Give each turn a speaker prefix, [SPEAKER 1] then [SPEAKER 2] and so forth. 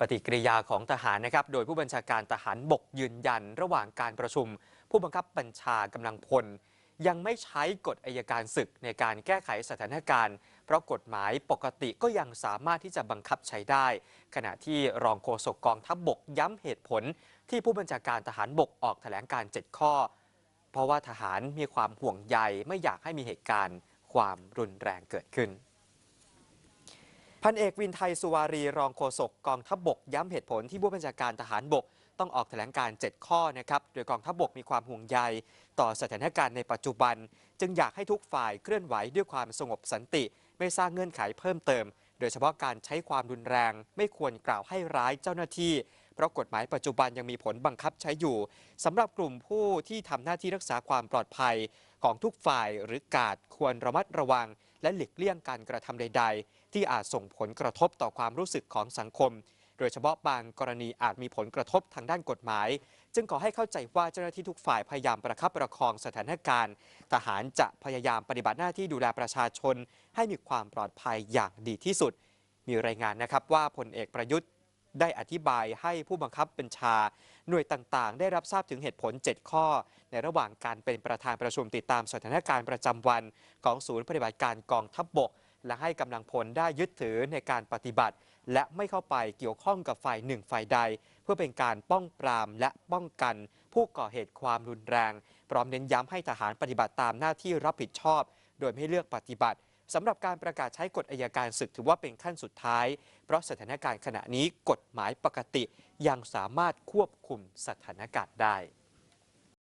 [SPEAKER 1] ปฏิกิริยาของทหารนะครับ โดยผู้บัญชาการทหารบกยืนยัน ระหว่างการประชุม ผู้บังคับบัญชากำลังพล ยังไม่ใช้กฎอายการศึกในการแก้ไขสถานการณ์ เพราะกฎหมายปกติก็ยังสามารถที่จะบังคับใช้ได้ ขณะที่รองโฆษกกองทัพบบกย้ำเหตุผล ที่ผู้บัญชาการทหารบกออกแถลงการ 7 ข้อ เพราะว่าทหารมีความห่วงใยไม่อยากให้มีเหตุการณ์ ความรุนแรงเกิดขึ้น พันเอกวินไทยสุวารีรองโฆษกกองทัพบบกย้ำเหตุผลที่ผู้บัญชาการทหารบก ต้องออกแถลงการ 7 ข้อนะครับโดยกองทัพบบกมีความห่วงใย ต่อสถานการณ์ในปัจจุบัน จึงอยากให้ทุกฝ่ายเคลื่อนไหวด้วยความสงบสันติ ไม่สร้างเงื่อนไขเพิ่มเติม โดยเฉพาะการใช้ความรุนแรง ไม่ควรกล่าวให้ร้ายเจ้าหน้าที่ เพราะกฎหมายปัจจุบันยังมีผลบังคับใช้อยู่สำหรับกลุ่มผู้ที่ทำหน้าที่รักษาความปลอดภัย ของทุกฝ่ายหรือกาดควรระมัดระวัง และหลีกเลี่ยงการกระทำใด ๆ ที่อาจส่งผลกระทบต่อความรู้สึกของสังคม โดยเฉพาะบางกรณีอาจมีผลกระทบทางด้านกฎหมาย จึงขอให้เข้าใจว่าเจ้าหน้าที่ทุกฝ่ายพยายามประคับประคองสถานการณ์ ทหารจะพยายามปฏิบัติหน้าที่ดูแลประชาชน ให้มีความปลอดภัยอย่างดีที่สุด มีรายงานนะครับว่าพลเอกประยุทธ์ ได้อธิบายให้ผู้บังคับบัญชา หน่วยต่างๆ ได้รับทราบถึงเหตุผล 7 ข้อ ในระหว่างการเป็นประธานประชุมติดตามสถานการณ์ประจำวัน ของศูนย์ปฏิบัติการกองทัพบบก และให้กำลังพลได้ยึดถือในการปฏิบัติ และไม่เข้าไปเกี่ยวข้องกับฝ่ายหนึ่งฝ่ายใด เพื่อเป็นการป้องปรามและป้องกัน ผู้ก่อเหตุความรุนแรง พร้อมเน้นย้ำให้ทหารปฏิบัติตามหน้าที่รับผิดชอบ โดยไม่เลือกปฏิบัติ สำหรับการประกาศใช้กฎอายการศึกถือว่าเป็นขั้นสุดท้าย เพราะสถานการณ์ขณะนี้กฎหมายปกติยังสามารถควบคุมสถานการณ์ได้